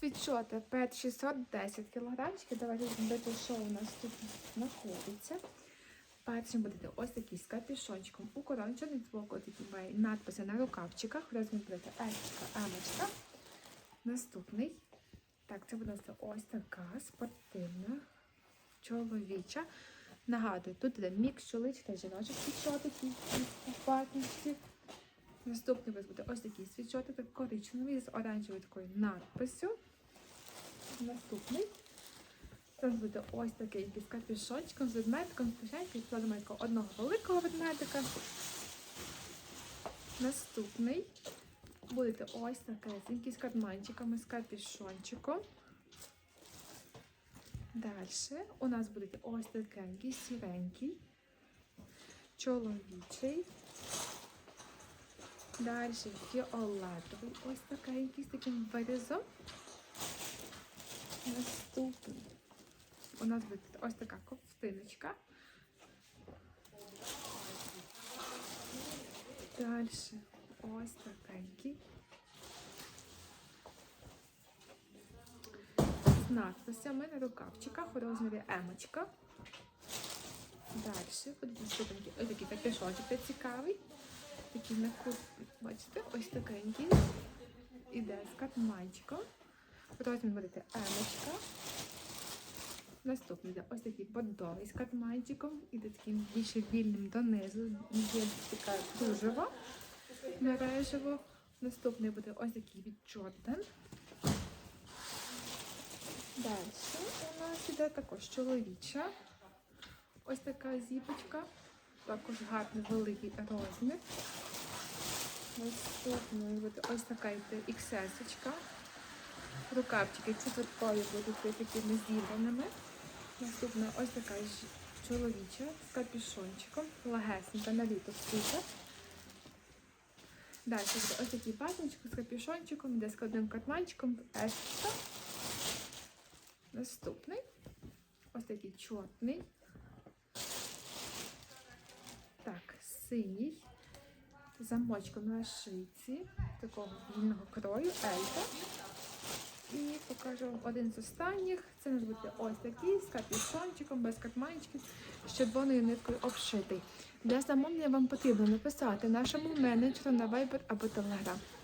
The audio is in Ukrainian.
Світшоти пет 610 кілограмчиків. Давайте зробити, що у нас тут знаходиться. Першим буде ось такий з капюшончиком. У корончаний з такі має надписи на рукавчиках. Розмір буде Ечка, Емочка. Наступний. Так, це буде ось така спортивна, чоловіча. Нагадую, тут буде мікс чоловічих та жіночих світшотиків у партнерстві. Наступний у вас буде ось такий світшотик, коричневий з оранжевою такою надписю. Наступний. Це буде ось такий з капюшончиком, з ведмедиком, кишенькою, складемо одного великого ведмедика. Наступний. Будете ось такий з карманчиками, з капюшончиком. Далі у нас буде ось такенький, сіренький, чоловічий. Далі фіолетовий, ось такенький, з таким вирізом. Наступний. У нас буде ось така ковтиночка. Далі ось такенький. З надписями на рукавчиках у розмірі емочка. Далі буде наступний ось такий капюшончик та цікавий. Такий на кут, бачите, ось такенький. Іде з карманчиком. Розмір буде емочка. Наступний йде ось такий бордовий з карманчиком. Іде таким більше вільним донизу. Є така кружева мережево. Наступний буде ось такий від Jordan. Далі у нас іде також чоловіча. Ось така зіпочка. Також гарний великий розмір. Наступний буде ось така XS. -очка. Рукавчики четверткові будуть такими зібраними. Наступна ось така чоловіча з капюшончиком, легесенька на літо скута. Далі ось такий патинчик з капюшончиком, де складним карманчиком, естка. Наступний. Ось такий чорний. Так, синій. Замочком на шийці, такого вільного крою, елька. І покажу вам один з останніх. Це може бути ось такий з капюшончиком, без карманчиків, з червоною ниткою обшитий. Для замовлення вам потрібно написати нашому менеджеру на Viber або Telegram.